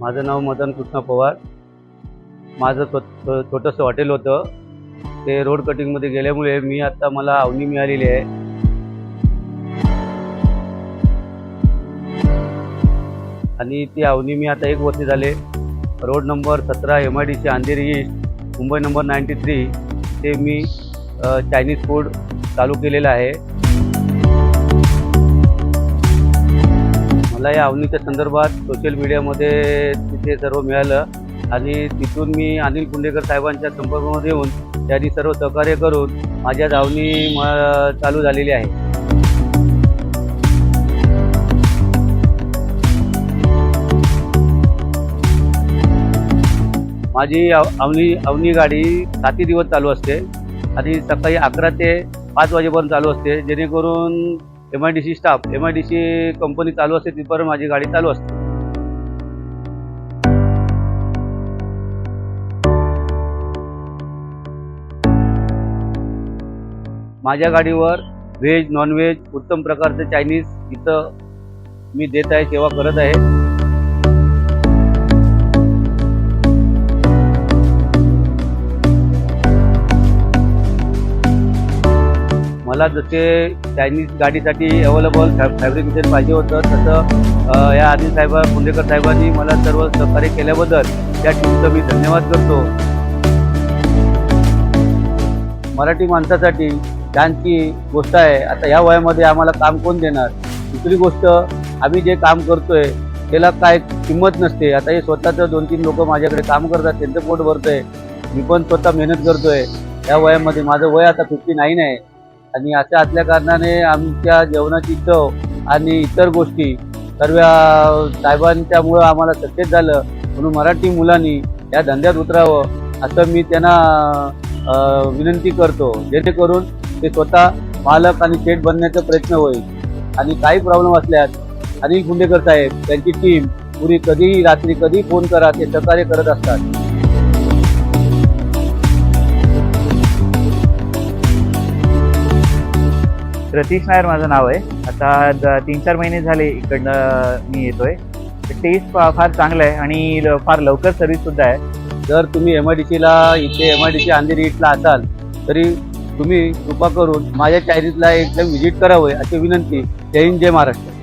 माझं नाव मदन कृष्ण पवार. माझं छो छोटंसं हॉटेल होतं. ते रोड कटिंगमध्ये गेल्यामुळे मी आता मला अवनी मिळालेली आहे. आणि ती अवनी मी आता एक वर्ष झाले. रोड नंबर सतरा M I D C Andheri east Mumbai number ninety three ते मी चायनीज फूड चालू केलेलं आहे. मला या अवनीच्या संदर्भात सोशल मीडियामध्ये तिथे सर्व मिळालं. आणि तिथून मी अनिल कुंडेकर साहेबांच्या संपर्कामध्ये येऊन त्यांनी सर्व सहकार्य करून माझ्या धावणी म- चालू झालेली आहे. माझी अवनी अवनी गाडी साती दिवस चालू असते. आणि सकाळी अकरा ते पाच वाजेपर्यंत चालू असते. जेणेकरून M I D C staff M I D C company चालू असते तिथपर्यंत माझी गाडी चालू असते. माझ्या गाडीवर व्हेज नॉनव्हेज उत्तम प्रकारचं चायनीज इथं मी देत आहे सेवा करत आहे. मला जसे चायनीज गाडीसाठी अवेलेबल फॅब्रिकेशन पाहिजे होतं तसं या आदिल साहेब पुंडेकर साहेबांनी मला सर्व सहकार्य केल्याबद्दल त्या टीमचं मी धन्यवाद करतो. मराठी माणसासाठी छानची गोष्ट आहे. आता या वयामध्ये आम्हाला काम कोण देणार? दुसरी गोष्ट आम्ही जे काम करतोय त्याला काय किंमत नसते. आता हे स्वतःचं दोन तीन लोक माझ्याकडे काम करतात त्यांचं पोट भरतंय. मी पण स्वतः मेहनत करतोय. या वयामध्ये माझं वय आता फिफ्टी नाईन आहे. आणि अशा असल्या कारणाने आमच्या जेवणाची चव आणि इतर गोष्टी सर्व साहेबांच्यामुळं आम्हाला सक्सेस झालं. म्हणून मराठी मुलांनी या धंद्यात उतरावं असं मी त्यांना विनंती करतो. जेणेकरून ते स्वतः मालक आणि शेठ बनण्याचा प्रयत्न होईल. आणि काही प्रॉब्लेम असल्यास अनिल गुंडेकर साहेब त्यांची टीम पुरी कधीही रात्री कधी फोन करा ते सहकार्य करत असतात. रतीश नायर माझं नाव आहे. आता तीन चार महिने झाले इकडनं मी येतोय. टेस्ट फार चांगलं आहे आणि ल- फार लवकर सर्व्हिस सुद्धा आहे. जर तुम्ही एम आय डी सीला इथे M I D C Andheri इथला असाल तरी तुम्ही कृपा करून माझ्या चायनीजला एकदम व्हिजिट करावं अशी विनंती. जय हिंद जय महाराष्ट्र.